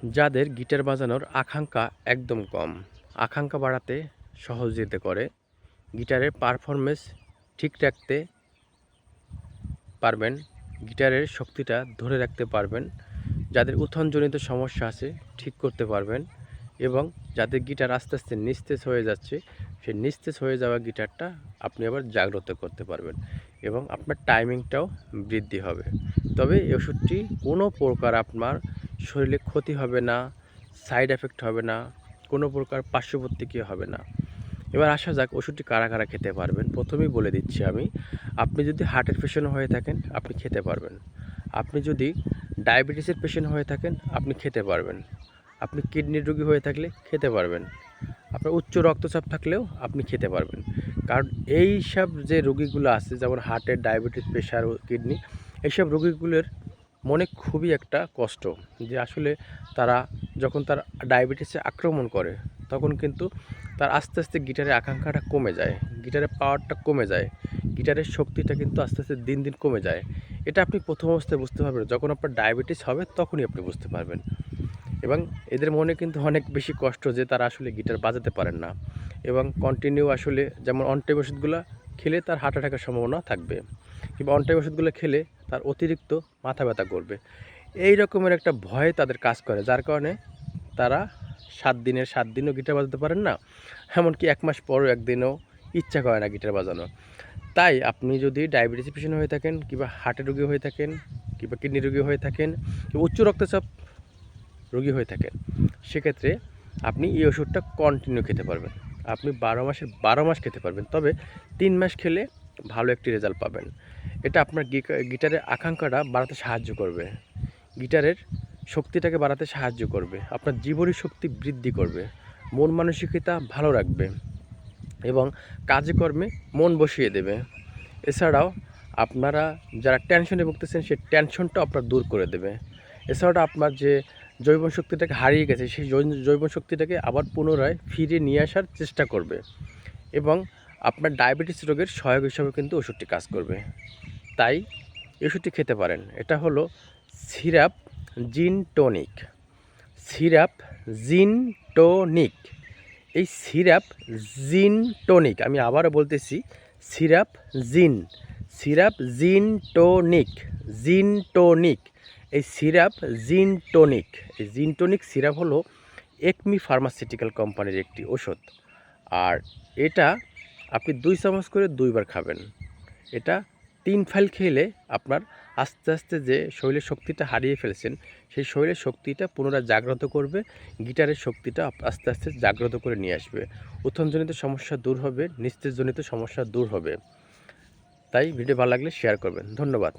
যাদের গিটার বাজানোর আকাঙ্ক্ষা একদম কম। আকাঙ্ক্ষা বাড়াতে সহযোগিতা করে। গিটারের পারফরমেন্স ঠিক রাখতে পারবেন, গিটারের শক্তিটা ধরে রাখতে পারবেন, যাদের উত্থানজনিত সমস্যা আছে ঠিক করতে পারবেন এবং যাদের গিটার আস্তে আস্তে নিস্তেজ হয়ে যাচ্ছে, সেই নিস্তেজ হয়ে যাওয়া গিটারটা আপনি আবার জাগ্রত করতে পারবেন এবং আপনার টাইমিংটাও বৃদ্ধি হবে। তবে এই ওষুধটি কোনো প্রকার আপনার শরীরে ক্ষতি হবে না সাইড এফেক্ট হবে না, কোনো প্রকার পার্শ্ব প্রতিক্রিয়া হবে না। এবার আসা যাক ওষুধটি কারা কারা খেতে পারবেন। প্রথমেই বলে দিচ্ছি আমি, আপনি যদি হার্টের পেশেন্ট হয়ে থাকেন, আপনি খেতে পারবেন। আপনি যদি ডায়াবেটিসের পেশেন্ট হয়ে থাকেন, আপনি খেতে পারবেন। আপনি কিডনির রোগী হয়ে থাকলে খেতে পারবেন। আপনার উচ্চ রক্তচাপ থাকলেও আপনি খেতে পারবেন। কারণ এই সব যে রোগীগুলো আছে, যেমন হার্টের ডায়াবেটিস প্রেশার কিডনি এইসব রোগীগুলোর মনে খুবই একটা কষ্ট যে আসলে তারা যখন তার ডায়াবেটিসে আক্রমণ করে, তখন কিন্তু তার আস্তে আস্তে গিটারের আকাঙ্ক্ষাটা কমে যায় গিটারের পাওয়ারটা কমে যায় গিটারের শক্তিটা কিন্তু আস্তে আস্তে দিন দিন কমে যায়। এটা আপনি প্রথম অবস্থায় বুঝতে পারবেন, যখন আপনার ডায়াবেটিস হবে তখনই আপনি বুঝতে পারবেন। এবং এদের মনে কিন্তু অনেক বেশি কষ্ট যে তারা আসলে গিটার বাজাতে পারেন না। এবং কন্টিনিউ আসলে যেমন ওষুধগুলো খেলে তার হার্ট অ্যাটাকের সম্ভাবনা থাকবে কিংবা অনটাইম ওষুধগুলো খেলে তার অতিরিক্ত মাথা ব্যথা করবে। এই রকমের একটা ভয় তাদের কাজ করে, যার কারণে তারা সাত দিনের, সাত দিনও গিটার বাজাতে পারেন না, এমনকি এক মাস পরও একদিনও ইচ্ছা করে না গিটার বাজানো। তাই আপনি যদি ডায়াবেটিস পেশেন্ট হয়ে থাকেন কিংবা হার্টের রোগী হয়ে থাকেন কিংবা কিডনি রোগী হয়ে থাকেন কিংবা উচ্চ রক্তচাপ রোগী হয়ে থাকেন, সেক্ষেত্রে আপনি এই ওষুধটা কন্টিনিউ খেতে পারবেন। আপনি বারো মাসের, বারো মাস খেতে পারবেন। তবে তিন মাস খেলে ভালো একটি রেজাল্ট পাবেন। এটা আপনার গিটারের আকাঙ্ক্ষাটা বাড়াতে সাহায্য করবে। গিটারের শক্তিটাকে বাড়াতে সাহায্য করবে। আপনার জীবনী শক্তি বৃদ্ধি করবে। মন মানসিকতা ভালো রাখবে এবং কাজে কর্মে মন বসিয়ে দেবে। এছাড়াও আপনারা যারা টেনশনে ভুগতেছেন সেই টেনশনটা আপনার দূর করে দেবে। এছাড়াও আপনার যে জৈব শক্তিটাকে হারিয়ে গেছে, সেই জৈব শক্তিটাকে আবার পুনরায় ফিরিয়ে নিয়ে আসার চেষ্টা করবে এবং আপনার ডায়াবেটিস রোগের সহায়ক হিসাবে কিন্তু ওষুধটি কাজ করবে। তাই ওষুধটি খেতে পারেন। এটা হলো syrup gin tonic. Syrup gin tonic. এই সিরাপ জিন টনিক, আমি আবারও বলতেছি, সিরাপ জিন। সিরাপ জিন টনিক জিন টনিক। এই সিরাপ জিন টনিক। এই জিন টনিক সিরাপ হলো একমি ফার্মাসিউটিক্যাল কোম্পানির একটি ওষুধ আর এটা আপনি দুই চামচ করে দুইবার খাবেন। এটা তিন ফাইল খেলে আপনার আস্তে আস্তে যে শরীরের শক্তিটা হারিয়ে ফেলছেন, সেই শরীরের শক্তিটা পুনরায় জাগ্রত করবে, গিটারের শক্তিটা আস্তে আস্তে জাগ্রত করে নিয়ে আসবে। উত্থানজনিত সমস্যা দূর হবে নিস্তেজজনিত সমস্যা দূর হবে। তাই ভিডিও ভালো লাগলে শেয়ার করবেন। ধন্যবাদ।